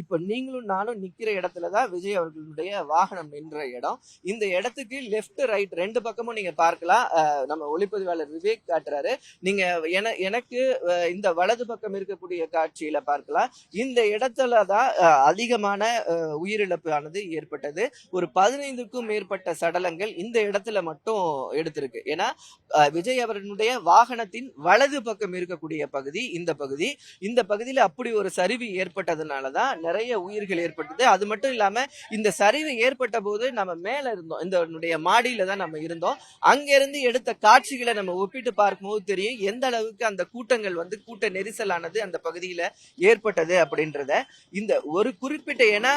இப்ப நீங்களும் நானும் நிக்கிற இடத்துல தான் விஜய் அவர்களுடைய வாகனம் நின்ற இடம். இந்த இடத்துக்கு லெஃப்ட் ரைட் ரெண்டு பக்கமும் நீங்க பார்க்கலாம். நம்ம ஒளிப்பதிவாளர் விவேக் காட்டுறாரு. நீங்க என எனக்கு இந்த வலது பக்கம் இருக்கக்கூடிய காட்சியில பார்க்கலாம். இந்த இடத்துல தான் அதிகமான உயிரிழப்பானது உயிரிழப்பு ஆனது ஏற்பட்டது. ஒரு பதினைந்துக்கும் மேற்பட்ட சடலங்கள் இந்த இடத்துல மட்டும் எடுத்திருக்கு. ஏன்னா விஜய் அவர்களுடைய வாகனத்தின் வலது பக்கம் இருக்கக்கூடிய பகுதி இந்த பகுதி. இந்த பகுதியில அப்படி ஒரு சரிவு ஏற்பட்டதுனால தான் நிறைய உயிர்கள் ஏற்பட்டது. அது மட்டும் இல்லாமல் இந்த சரிவு ஏற்பட்ட போது நம்ம மேல இருந்தோம். இந்த மாடியில தான் நம்ம இருந்தோம். அங்கேருந்து எடுத்த காட்சிகளை நம்ம ஒப்பிட்டு பார்க்கும்போது தெரியும் எந்த அளவுக்கு அந்த கூட்டங்கள் வந்து கூட்ட நெரிசலானது அந்த பகுதியில ஏற்பட்டது அப்படின்றத. இந்த ஒரு குறிப்பிட்ட ஏன்னா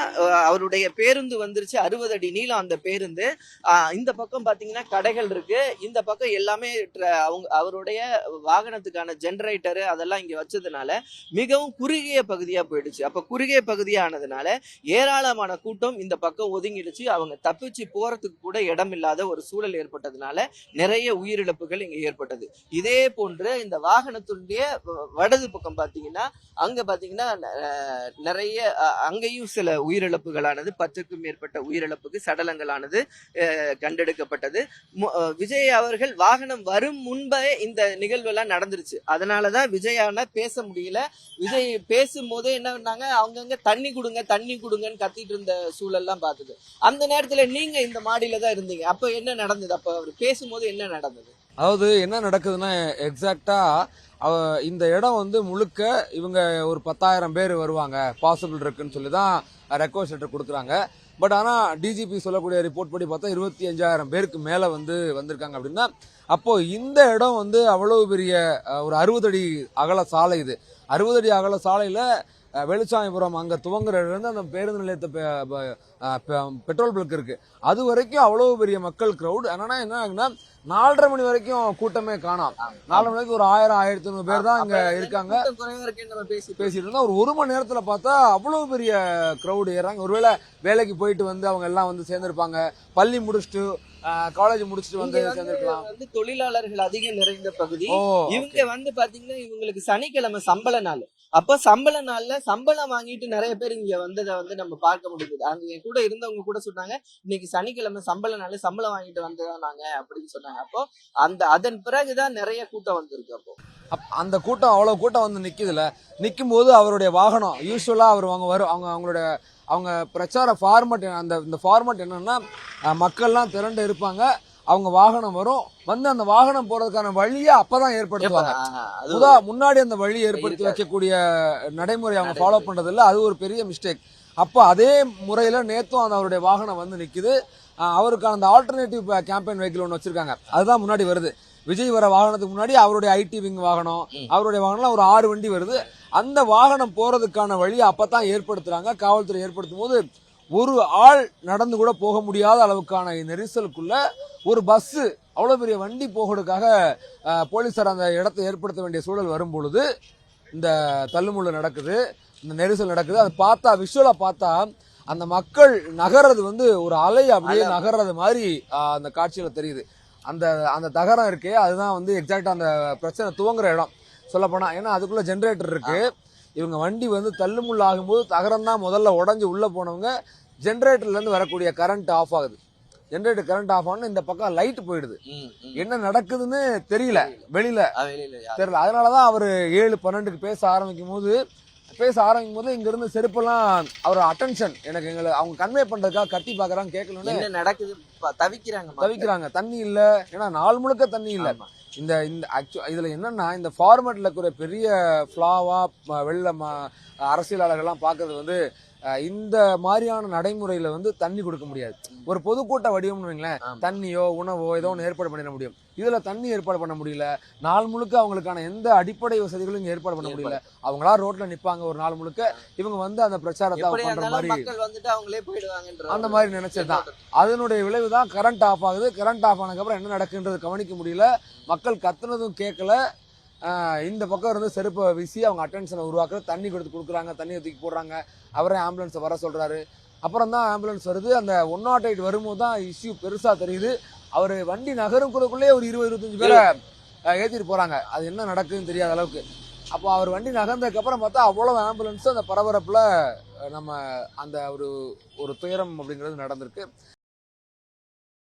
அவருடைய பேருந்து வந்துருச்சு அறுபது அடி நீளம் அந்த பேருந்து. இந்த பக்கம் பாத்தீங்கன்னா கடைகள் இருக்கு. இந்த பக்கம் எல்லாமே அவங்க அவருடைய வாகனத்துக்கான ஜென்ரேட்டரு அதெல்லாம் இங்கே வச்சதுனால மிகவும் குறுகிய பகுதியாக போயிடுச்சு. அப்போ குறுகிய பகுதி பகுதியானதுனால ஏராளமான கூட்டம் இந்த பக்கம் ஒதுங்கிடுச்சு. அவங்க தப்பிச்சு போறதுக்கு கூட இடம் இல்லாத ஒரு சூழல் ஏற்பட்டதுனால நிறைய உயிரிழப்புகள் இங்க ஏற்பட்டது. இதே போன்று இந்த வாகனத்துடைய வ- வடது பக்கம் பாத்தீங்கன்னா அங்க பாத்தீங்கன்னா நிறைய அங்கேயும் சில உயிரிழப்புகளானது பத்துக்கும் மேற்பட்ட உயிரிழப்புக்கு சடலங்களானது கண்டெடுக்கப்பட்டது. விஜய் அவர்கள் வாகனம் வரும் முன்பே இந்த நிகழ்வெல்லாம் நடந்துருச்சு. அதனாலதான் விஜயான பேச முடியல. விஜய் பேசும்போதே என்ன பண்ணாங்க? அவங்கங்க தண்ணி கொடுங்க தண்ணி கொடுங்கன்னு கத்திட்டு இருந்த சூழல்லாம் பார்த்தது அந்த நேரத்தில் நீங்கள் இந்த மாடியில் தான் இருந்தீங்க. அப்போ என்ன நடந்தது? அப்போ அவர் பேசும்போது என்ன நடந்தது? அதாவது என்ன நடக்குதுன்னா எக்ஸாக்டாக இந்த இடம் வந்து முழுக்க இவங்க ஒரு பத்தாயிரம் பேர் வருவாங்க. பாசிபிள் இருக்குன்னு சொல்லி தான் ரெக்வஸ்ட் லெட்டர் கொடுக்குறாங்க பட் ஆனால் டிஜிபி சொல்லக்கூடிய ரிப்போர்ட் படி பார்த்தா இருபத்தி அஞ்சாயிரம் பேருக்கு மேலே வந்து வந்திருக்காங்க அப்படின்னா அப்போது இந்த இடம் வந்து அவ்வளவு பெரிய ஒரு அறுபது அடி அகல சாலை இது. அறுபது அடி அகல சாலையில் வெளிச்சாமிபுரம் அங்கே துவங்குற இடத்துல இருந்து அந்த பேருந்து நிலையத்தை பெட்ரோல் பல்க் இருக்கு. அது வரைக்கும் அவ்வளவு பெரிய மக்கள் க்ரௌட் என்னன்னா என்ன ஆகுன்னா நாலரை மணி வரைக்கும் கூட்டமே காணாம். நாலரை மணி வரைக்கும் ஒரு ஆயிரம் ஆயிரத்தி ஐநூறு பேர் தான் அப்ப இருக்காங்க. பேசிட்டு இருந்தா ஒரு ஒரு மணி நேரத்துல பார்த்தா அவ்வளவு பெரிய க்ரௌடு ஏறாங்க. ஒருவேளை வேலைக்கு போயிட்டு வந்து அவங்க எல்லாம் வந்து சேர்ந்திருப்பாங்க. பள்ளி முடிச்சுட்டு காலேஜ் முடிச்சுட்டு வந்து சேர்ந்திருக்கலாம். வந்து தொழிலாளர்கள் அதிகம் நிறைந்த பகுதி. இவங்க வந்து பாத்தீங்கன்னா இவங்களுக்கு சனிக்கிழமை சம்பள நாள். அப்ப சம்பள நாள்ல சம்பளம் வாங்கிட்டு நிறைய பேர் இங்க வந்ததை வந்து நம்ம பார்க்க முடியுது. அங்க என் கூட இருந்தவங்க கூட சொன்னாங்க இன்னைக்கு சனிக்கிழமை சம்பள நாள் சம்பளம் வாங்கிட்டு வந்ததா நாங்க அப்படின்னு சொன்னாங்க. அப்போ அந்த அதன் பிறகுதான் நிறைய கூட்டம் வந்திருக்கு அப்போ. அப்- அந்த கூட்டம் அவ்வளவு கூட்டம் வந்து நிக்குதுல. நிக்கும் போது அவருடைய வாகனம் யூஸ்வலா அவர் அவங்க வரும் அவங்க அவங்களுடைய அவங்க பிரச்சார ஃபார்மட் அந்த இந்த ஃபார்மட் என்னன்னா மக்கள்லாம் திரண்டு இருப்பாங்க. அவங்க வாகனம் வரும். வந்து அந்த வாகனம் போறதுக்கான வழியை அப்பதான் ஏற்படுத்துவாங்க. முதா முன்னாடி அந்த வழி ஏற்படுத்தி. வைக்கக்கூடிய நடைமுறை அவங்க ஃபாலோ பண்றது இல்ல அது ஒரு பெரிய மிஸ்டேக் அப்போ அதே முறையில நேத்தும் அந்த அவருடைய வாகனம் வந்து நிக்குது. அவருக்கான அந்த ஆல்டர்னேட்டிவ் கேம்பெயின் வெஹிக்கிள் ஒன்று வச்சிருக்காங்க. அதுதான் முன்னாடி வருது. விஜய் வர வாகனத்துக்கு முன்னாடி அவருடைய ஐடி விங் வாகனம். அவருடைய வாகனம் ஒரு ஆறு வண்டி வருது. அந்த வாகனம் போறதுக்கான வழியை அப்பதான் ஏற்படுத்துறாங்க. காவல்துறை ஏற்படுத்தும் போது ஒரு ஆள் நடந்து கூட போக முடியாத அளவுக்கான நெரிசலுக்குள்ள ஒரு பஸ் அவ்வளவு பெரிய வண்டி போகிறதுக்காக அஹ், போலீசார் அந்த இடத்தை ஏற்படுத்த வேண்டிய சூழல் வரும் பொழுது இந்த தள்ளுமுள்ளு நடக்குது. இந்த நெரிசல் நடக்குது. அதை பார்த்தா விஷுவலா பார்த்தா அந்த மக்கள் நகர்றது வந்து ஒரு அலை அப்படியே. நகர்றது மாதிரி அந்த காட்சியில தெரியுது. அந்த அந்த தகரம் இருக்கே. அதுதான் வந்து எக்ஸாக்டா அந்த பிரச்சனை துவங்குற இடம். சொல்ல போனா ஏன்னா அதுக்குள்ள ஜென்ரேட்டர் இருக்கு. இவங்க வண்டி வந்து தள்ளுமுள்ள ஆகும்போது தகரம் தான் முதல்ல உடஞ்சி உள்ள போனவங்க ஜென்ரேட்டர்ல இருந்து வரக்கூடிய கரண்ட் ஆஃப் ஆகுது. ஜென்ரேட்டர் கரண்ட் ஆஃப் ஆனா இந்த பக்கம் லைட் போயிடுது. என்ன நடக்குதுன்னு தெரியல. வெளியில. தெரியல. அதனாலதான் அவர் ஏழு பன்னெண்டுக்கு பேச ஆரம்பிக்கும் போது பேச ஆரம்பிக்கும் போது இங்க இருந்து செருப்பெல்லாம் அவர் அட்டென்ஷன் எனக்கு எங்களை அவங்க கன்வே பண்றதுக்காக கட்டி பாக்குறாங்க கேட்கணும்னு என்ன நடக்குது தவிக்கிறாங்க. தவிக்கிறாங்க தண்ணி இல்ல ஏன்னா நாள் முழுக்க தண்ணி இல்ல. இந்த இந்த ஆக்சுவல் இதுல என்னன்னா இந்த ஃபார்மேட்ல இருக்கிற பெரிய ஃபிளாவா வெள்ள ம- அரசியலாளர்கள்லாம் பார்க்கறது வந்து இந்த மாதிரியான நடைமுறையில வந்து தண்ணி கொடுக்க முடியாது. ஒரு பொதுக்கூட்ட வடிவம்னு வைங்களேன். தண்ணியோ உணவோ ஏதோ ஒன்று ஏற்பாடு பண்ணிட முடியும். இதுல தண்ணி ஏற்பாடு பண்ண முடியல. நாள் முழுக்க அவங்களுக்கான எந்த அடிப்படை வசதிகளும் இங்க ஏற்பாடு பண்ண முடியல. அவங்களா ரோட்ல நிப்பாங்க ஒரு நாள் முழுக்க. இவங்க வந்து அந்த பிரச்சாரத்தை பண்ற மாதிரி அந்த மாதிரி நினைச்சதுதான் அதனுடைய விளைவு தான் கரண்ட் ஆஃப் ஆகுது. கரண்ட் ஆஃப் ஆனதுக்கப்புறம் என்ன நடக்குன்றது கவனிக்க முடியல. மக்கள் கத்துனதும் கேட்கல இந்த பக்கம் இருந்து செருப்பை வீசி அவங்க அட்டென்ஷனை உருவாக்குறது தண்ணி கொடுத்து கொடுக்குறாங்க தண்ணியை தூக்கி போடுறாங்க. அவரே ஆம்புலன்ஸை வர சொல்கிறாரு அப்புறம் தான் ஆம்புலன்ஸ் வருது. அந்த ஒன் நாட் எயிட் வரும்போது தான் இஷ்யூ பெருசாக தெரியுது. அவர் வண்டி நகரும் ஒரு இருபது இருபத்தஞ்சு பேரை ஏற்றிட்டு போகிறாங்க போறாங்க. அது என்ன நடக்குதுன்னு தெரியாத அளவுக்கு. அப்போ அவர் வண்டி நகர்ந்ததுக்கப்புறம் பார்த்தா அவ்வளோ ஆம்புலன்ஸும் அந்த பரபரப்பில் நம்ம அந்த ஒரு ஒரு துயரம் அப்படிங்கிறது நடந்திருக்கு.